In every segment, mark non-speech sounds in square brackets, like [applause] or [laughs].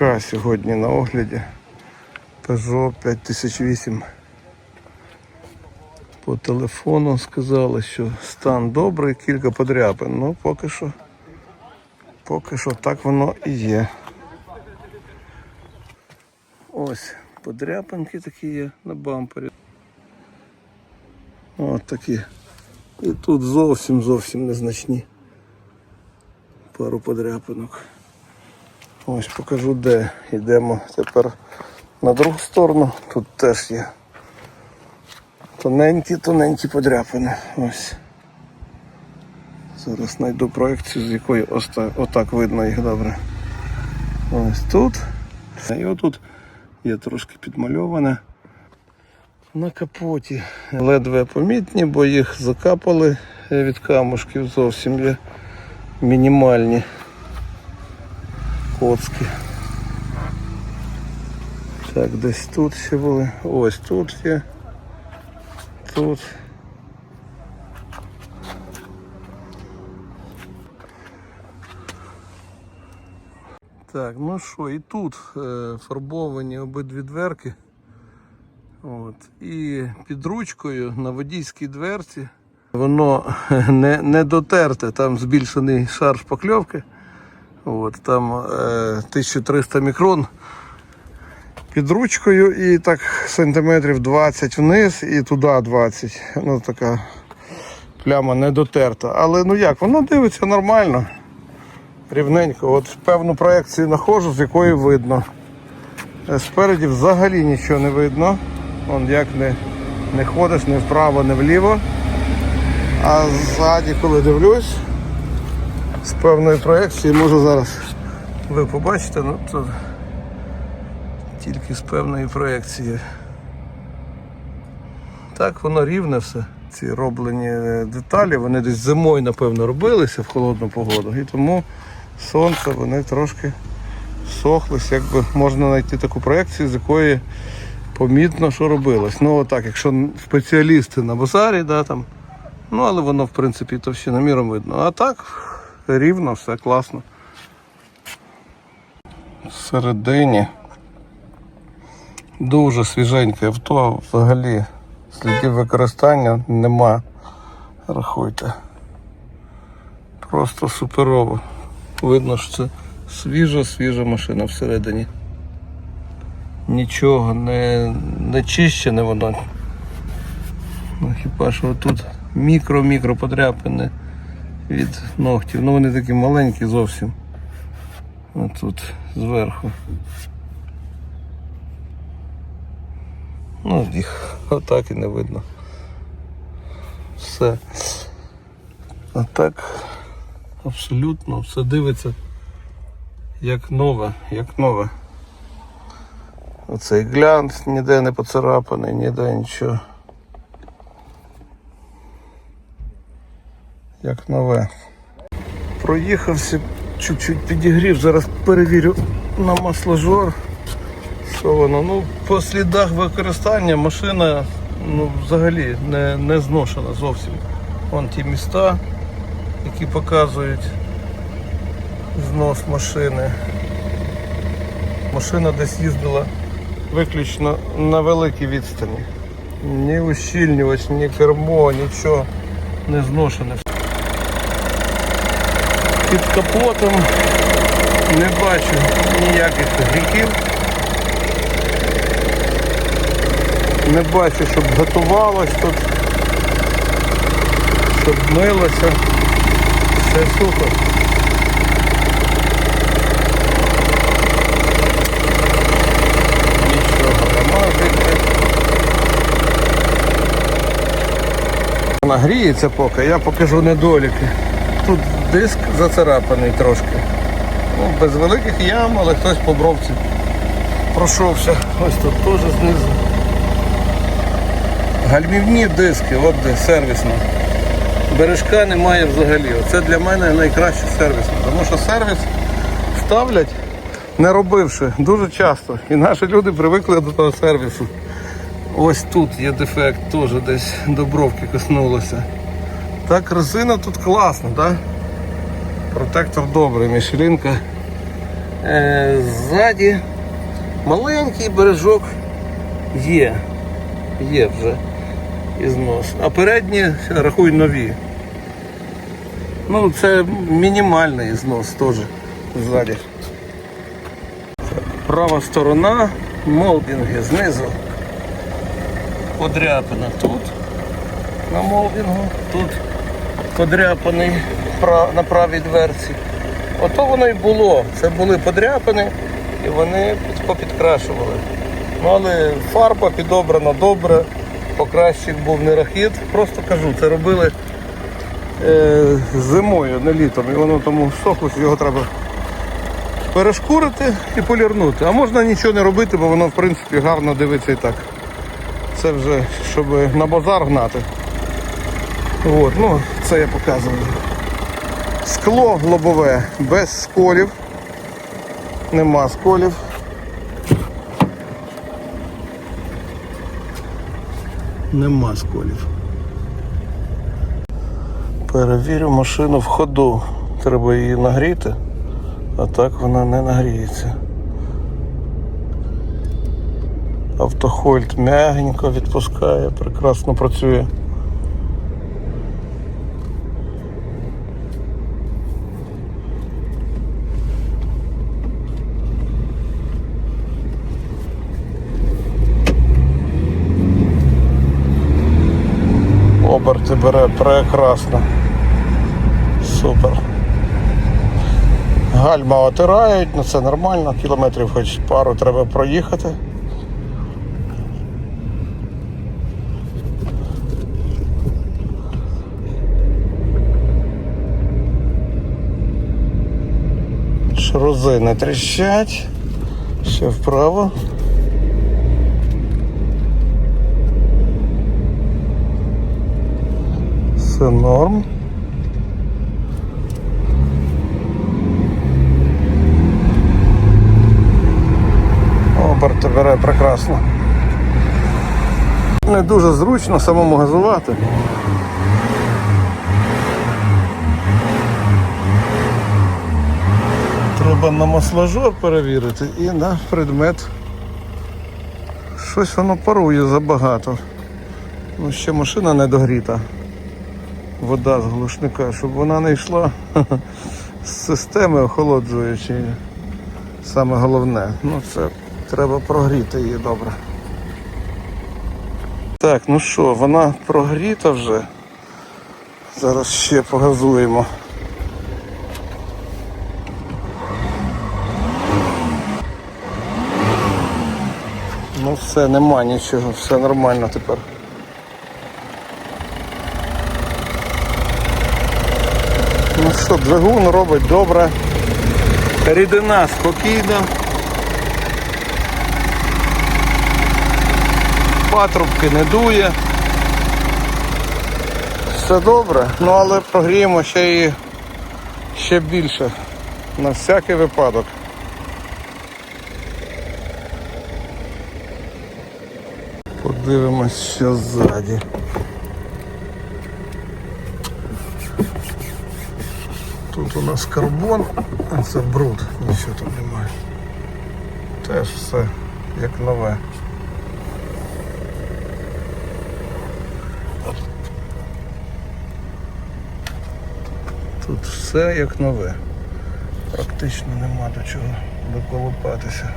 Сьогодні на огляді. Peugeot 5008. По телефону сказали, що стан добрий, кілька подряпин. Ну, поки що, поки що так воно і є. Ось подряпинки такі є на бампері. От такі. І тут зовсім зовсім незначні. Пару подряпинок. Ось покажу де. Йдемо тепер на другу сторону. Тут теж є тоненькі, тоненькі подряпини. Ось. Зараз знайду проекцію, з якої отак видно їх добре. Ось тут. І отут є трошки підмальоване. На капоті ледве помітні, бо їх закапали від камушків зовсім є мінімальні коцки. Так, десь тут ще були. Ось тут є. Тут. Так, ну що, і тут е, фарбовані обидві дверки. От. І під ручкою на водійській дверці воно [laughs] не, не дотерте, там збільшений шар шпакльовки. От, там е, 1300 мікрон під ручкою і так сантиметрів 20 вниз і туди 20. Ну така пляма не дотерта. Але ну як, воно дивиться нормально, рівненько. От певну проекцію знаходжу, з якої видно. Е, Спереді взагалі нічого не видно. Вон як не, не ходиш ні вправо, ні вліво. А ззаді, коли дивлюсь, з певної проекції, може зараз ви побачите, ну то тільки з певної проекції. Так воно рівне все. Ці роблені е, деталі, вони десь зимою, напевно, робилися в холодну погоду. І тому сонце вони трошки сохлись, якби можна знайти таку проекцію, з якої помітно, що робилось. Ну отак, якщо спеціалісти на базарі, да, там, ну але воно в принципі товщиноміром видно. А так рівно, все класно. Всередині дуже свіженьке авто, взагалі слідів використання нема. Рахуйте. Просто суперово. Видно, що це свіжа, свіжа машина всередині. Нічого не, не чищене воно. Ну, хіба що тут мікро-мікро подряпини від ногтів. Ну вони такі маленькі зовсім. Отут зверху. Ну, їх отак і не видно. Все. А так абсолютно все дивиться як нове, як нове. Оцей глянц ніде не поцарапаний, ніде нічого. Як нове. Проїхався, чуть-чуть підігрів, зараз перевірю на масложор. Що воно? Ну, по слідах використання машина ну, взагалі не, не зношена зовсім. Вон ті міста, які показують знос машини. Машина десь їздила виключно на великій відстані. Ні ущільнювач, ні кермо, нічого не зношене. Під капотом не бачу ніяких гріхів. Не бачу, щоб готувалось тут, щоб милося. Все сухо. Нічого нема жити. Поки, я покажу недоліки. Тут диск зацарапаний трошки. Ну, без великих ям, але хтось по бровці пройшовся. Ось тут теж знизу. Гальмівні диски, от де сервісно. Бережка немає взагалі. Це для мене найкраще сервісно. Тому що сервіс ставлять, не робивши дуже часто. І наші люди привикли до того сервісу. Ось тут є дефект, теж десь до бровки коснулося. Так, резина тут класна, так? Протектор добрий, мішелінка Е, ззаді маленький бережок є. Є вже ізнос. А передні рахуй нові. Ну, це мінімальний знос теж ззаді. Права сторона, молдинги знизу. Подряпина тут на молдингу, тут подряпаний на правій дверці. Ото воно і було. Це були подряпини і вони попідкрашували. Ну, але фарба підобрана добре, покращик був не рахіт. Просто кажу, це робили е, зимою, не літом. І воно тому сохло, його треба перешкурити і полірнути. А можна нічого не робити, бо воно в принципі гарно дивиться і так. Це вже щоб на базар гнати. От, ну, це я показую. Скло лобове без сколів. Нема сколів. Нема сколів. Перевірю машину в ходу. Треба її нагріти, а так вона не нагріється. Автохольд м'ягенько відпускає, прекрасно працює. Оберти бере прекрасно. Супер. Гальма отирають, ну це нормально, кілометрів хоч пару треба проїхати. Шрузи не тріщать. Все вправо. Все норм. Оберти бере прекрасно. Не дуже зручно самому газувати. Треба на масложор перевірити і на предмет. Щось воно парує забагато. Ну, ще машина не догріта. Вода з глушника, щоб вона не йшла з [laughs] системи охолоджуючої. Саме головне. Ну це треба прогріти її добре. Так, ну що, вона прогріта вже. Зараз ще погазуємо. Ну все, нема нічого, все нормально тепер. Що, двигун робить добре. Рідина спокійна. Патрубки не дує. Все добре, ну але прогріємо ще її ще більше. На всякий випадок. Подивимось, що ззаді. Тут у нас карбон, а це бруд, нічого там немає. Теж все як нове. Тут все як нове. Практично нема до чого доколупатися.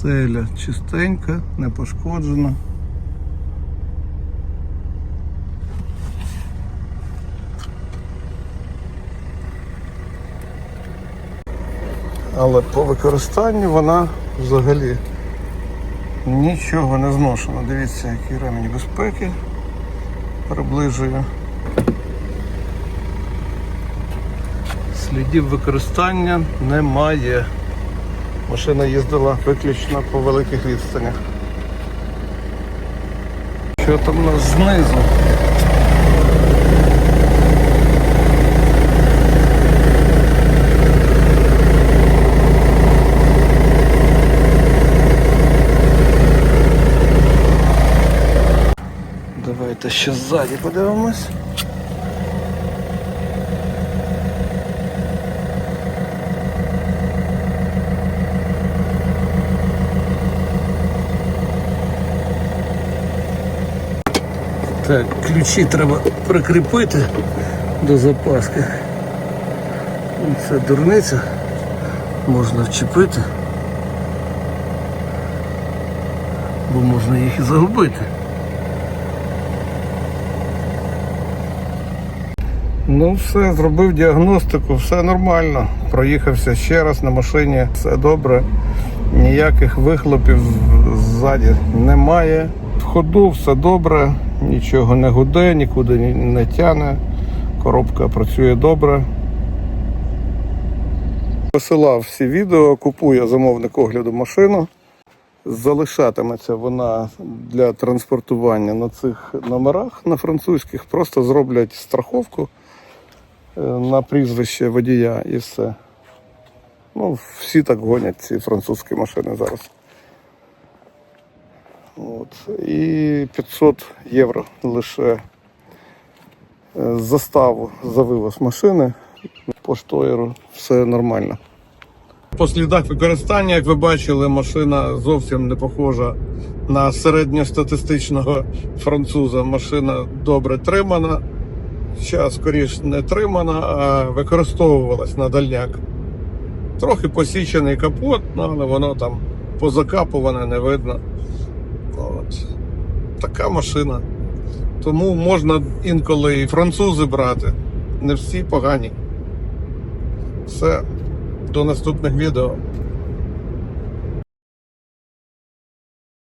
Стеля чистенька, не пошкоджена. Але по використанню вона взагалі нічого не зношена. Дивіться, які ремені безпеки. Приближую. Слідів використання немає машина їздила виключно по великих відстанях. Що там у нас знизу? Давайте ще ззаді подивимось. Так, ключі треба прикріпити до запаски. Це дурниця. Можна вчепити. Бо можна їх і загубити. Ну все, зробив діагностику, все нормально. Проїхався ще раз на машині, все добре. Ніяких вихлопів ззаді немає. В ходу все добре, нічого не гуде, нікуди не тяне. Коробка працює добре. Посилав всі відео, купує замовник огляду машину. Залишатиметься вона для транспортування на цих номерах на французьких. Просто зроблять страховку е, на прізвище водія і все. Ну, всі так гонять ці французькі машини зараз. От. І 500 євро лише е, заставу за вивоз машини. По штоєру все нормально. По слідах використання, як ви бачили, машина зовсім не похожа на середньостатистичного француза. Машина добре тримана. Зараз, скоріш, не тримана, а використовувалась на дальняк. Трохи посічений капот, ну, але воно там позакапуване, не видно. От. Така машина. Тому можна інколи і французи брати. Не всі погані. Все, до наступних відео.